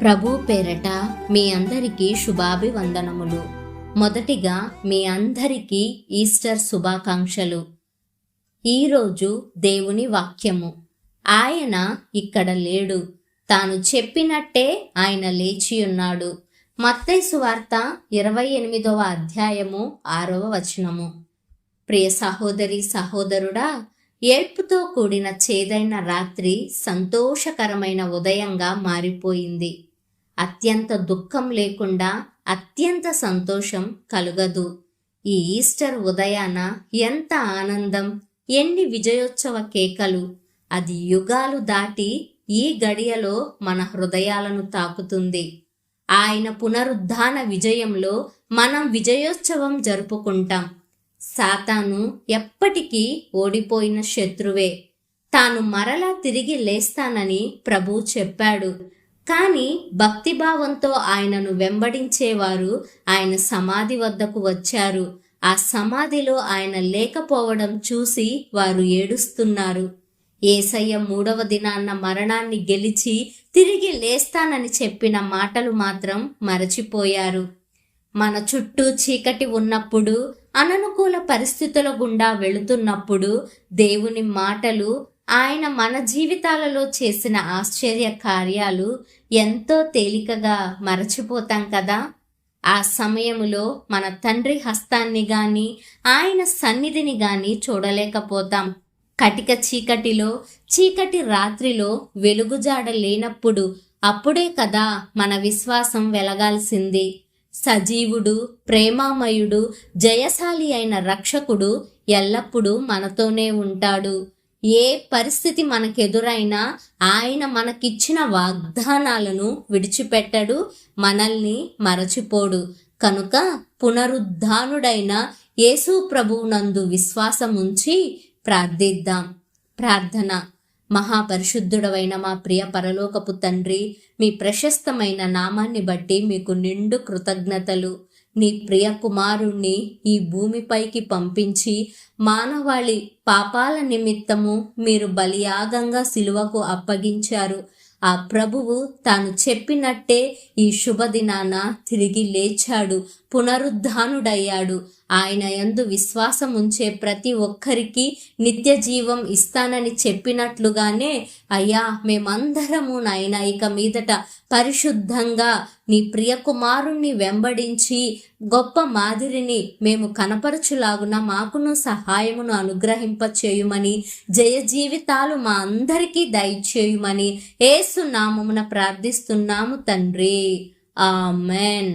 ప్రభు పేరట మీ అందరికీ శుభాభివందనములు. మొదటిగా మీ అందరికీ ఈస్టర్ శుభాకాంక్షలు. ఈరోజు దేవుని వాక్యము. ఆయన ఇక్కడ లేడు. తాను చెప్పినట్టే ఆయన లేచి ఉన్నాడు. మత్తైసు వార్త ఇరవై ఎనిమిదవ అధ్యాయము ఆరవ వచనము. ప్రియ సహోదరి సహోదరుడా ఏడ్పుతో కూడిన చేదైన రాత్రి సంతోషకరమైన ఉదయంగా మారిపోయింది. అత్యంత దుఃఖం లేకుండా అత్యంత సంతోషం కలుగదు. ఈ ఈస్టర్ ఉదయాన ఎంత ఆనందం! ఎన్ని విజయోత్సవ కేకలు! అది యుగాలు దాటి ఈ గడియలో మన హృదయాలను తాకుతుంది. ఆయన పునరుద్ధాన విజయంలో మనం విజయోత్సవం జరుపుకుంటాం. సాతాను ఎప్పటికీ ఓడిపోయిన శత్రువే. తాను మరలా తిరిగి లేస్తానని ప్రభు చెప్పాడు. కానీ భక్తిభావంతో ఆయనను వెంబడించేవారు ఆయన సమాధి వద్దకు వచ్చారు. ఆ సమాధిలో ఆయన లేకపోవడం చూసి వారు ఏడుస్తున్నారు. ఏసయ్య మూడవ దినాన్న మరణాన్ని గెలిచి తిరిగి లేస్తానని చెప్పిన మాటలు మాత్రం మరచిపోయారు. మన చుట్టూ చీకటి ఉన్నప్పుడు అననుకూల పరిస్థితుల గుండా వెళుతున్నప్పుడు దేవుని మాటలు ఆయన మన జీవితాలలో చేసిన ఆశ్చర్య కార్యాలు ఎంతో తేలికగా మరచిపోతాం కదా. ఆ సమయములో మన తండ్రి హస్తాన్ని గాని ఆయన సన్నిధిని గాని చూడలేకపోతాం. కటిక చీకటిలో చీకటి రాత్రిలో వెలుగుజాడ లేనప్పుడు అప్పుడే కదా మన విశ్వాసం వెలగాల్సింది. సజీవుడు ప్రేమామయుడు జయశాలి అయిన రక్షకుడు ఎల్లప్పుడూ మనతోనే ఉంటాడు. ఏ పరిస్థితి మనకెదురైనా ఆయన మనకిచ్చిన వాగ్దానాలను విడిచిపెట్టడు మనల్ని మరచిపోడు. కనుక పునరుద్ధానుడైన యేసు ప్రభువునందు విశ్వాసముంచి ప్రార్థిద్దాం. ప్రార్థన. మహాపరిశుద్ధుడవైన మా ప్రియ పరలోకపు తండ్రి మీ ప్రశస్తమైన నామాన్ని బట్టి మీకు నిండు కృతజ్ఞతలు. నీ ప్రియ కుమారుణ్ణి ఈ భూమిపైకి పంపించి మానవాళి పాపాల నిమిత్తము మీరు బలియాగంగా సిలువకు అప్పగించారు. ఆ ప్రభువు తాను చెప్పినట్టే ఈ శుభదినాన తిరిగి లేచాడు. పునరుద్ధానుడయ్యాడు. ఆయన యందు విశ్వాసం ఉంచే ప్రతి ఒక్కరికి నిత్య జీవం ఇస్తానని చెప్పినట్లుగానే అయ్యా మేమందరము నాయన ఇక మీదట పరిశుద్ధంగా నీ ప్రియ కుమారుణ్ణి వెంబడించి గొప్ప మాదిరిని మేము కనపరచులాగున మాకును సహాయమును అనుగ్రహింపచేయుమని జయ జీవితాలు మా అందరికీ దయచేయుమని ఏసు నామమున ప్రార్థిస్తున్నాము తండ్రి. ఆమెన్.